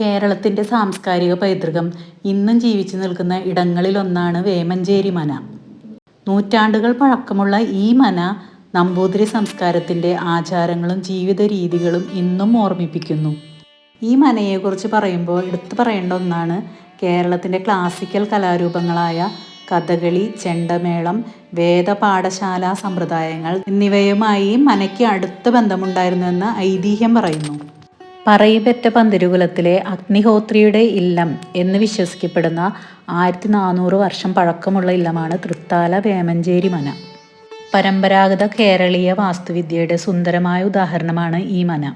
കേരളത്തിന്റെ സാംസ്കാരിക പൈതൃകം ഇന്നും ജീവിച്ചു നിൽക്കുന്ന ഇടങ്ങളിലൊന്നാണ് വേമഞ്ചേരി മന. നൂറ്റാണ്ടുകൾ പഴക്കമുള്ള ഈ മന നമ്പൂതിരി സംസ്കാരത്തിന്റെ ആചാരങ്ങളും ജീവിത രീതികളും ഇന്നും ഓർമ്മിപ്പിക്കുന്നു. ഈ മനയെക്കുറിച്ച് പറയുമ്പോൾ എടുത്തു പറയേണ്ട ഒന്നാണ് കേരളത്തിന്റെ ക്ലാസിക്കൽ കലാരൂപങ്ങളായ കഥകളി ചെണ്ടമേളം വേദപാഠശാല സമ്പ്രദായങ്ങൾ എന്നിവയുമായി മനയ്ക്ക് അടുത്ത ബന്ധമുണ്ടായിരുന്നുവെന്ന് ഐതിഹ്യം പറയുന്നു. പറയിപെറ്റ പന്തിരുകുലത്തിലെ അഗ്നിഹോത്രിയുടെ ഇല്ലം എന്ന് വിശ്വസിക്കപ്പെടുന്ന ആയിരത്തി നാനൂറ് വർഷം പഴക്കമുള്ള ഇല്ലമാണ് തൃത്താല വേമഞ്ചേരി മന. പരമ്പരാഗത കേരളീയ വാസ്തുവിദ്യയുടെ സുന്ദരമായ ഉദാഹരണമാണ് ഈ മന.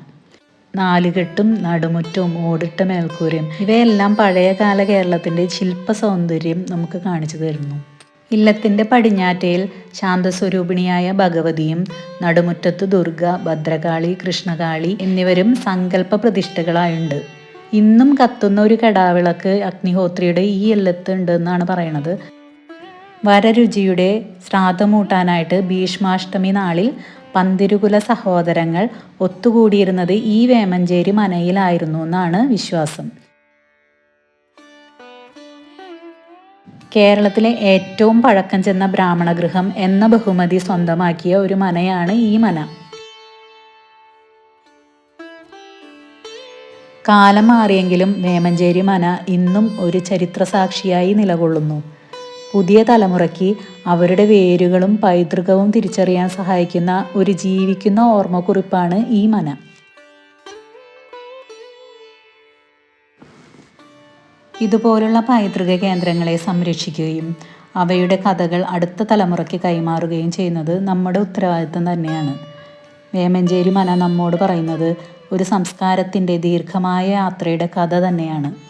നാലുകെട്ടും നടുമുറ്റവും ഓടിട്ട മേൽക്കൂരയും ഇവയെല്ലാം പഴയകാല കേരളത്തിന്റെ ശില്പ സൗന്ദര്യം നമുക്ക് കാണിച്ചു തരുന്നു. ഇല്ലത്തിന്റെ പടിഞ്ഞാറ്റയിൽ ശാന്തസ്വരൂപിണിയായ ഭഗവതിയും നടുമുറ്റത്ത് ദുർഗ ഭദ്രകാളി കൃഷ്ണകാളി എന്നിവരും സങ്കല്പ പ്രതിഷ്ഠകളായുണ്ട് ഇന്നും കത്തുന്ന ഒരു കടാവിളക്ക് അഗ്നിഹോത്രിയുടെ ഈ ഇല്ലത്ത് ഉണ്ട് എന്നാണ് പറയണത്. വരരുചിയുടെ ശ്രാദ്ധമൂട്ടാനായിട്ട് ഭീഷ്മാഷ്ടമി നാളിൽ പന്തിരുകുല സഹോദരങ്ങൾ ഒത്തുകൂടിയിരുന്നത് ഈ വേമഞ്ചേരി മനയിലായിരുന്നു എന്നാണ് വിശ്വാസം. കേരളത്തിലെ ഏറ്റവും പഴക്കം ചെന്ന ബ്രാഹ്മണഗൃഹം എന്ന ബഹുമതി സ്വന്തമാക്കിയ ഒരു മനയാണ് ഈ മന. കാലം മാറിയെങ്കിലും വേമഞ്ചേരി മന ഇന്നും ഒരു ചരിത്രസാക്ഷിയായി നിലകൊള്ളുന്നു. പുതിയ തലമുറയ്ക്ക് അവരുടെ വേരുകളും പൈതൃകവും തിരിച്ചറിയാൻ സഹായിക്കുന്ന ഒരു ജീവിക്കുന്ന ഓർമ്മക്കുറിപ്പാണ് ഈ മന. ഇതുപോലുള്ള പൈതൃക കേന്ദ്രങ്ങളെ സംരക്ഷിക്കുകയും അവയുടെ കഥകൾ അടുത്ത തലമുറയ്ക്ക് കൈമാറുകയും ചെയ്യുന്നത് നമ്മുടെ ഉത്തരവാദിത്തം തന്നെയാണ്. വേമഞ്ചേരി മന നമ്മോട് പറയുന്നത് ഒരു സംസ്കാരത്തിന്റെ ദീർഘമായ യാത്രയുടെ കഥ തന്നെയാണ്.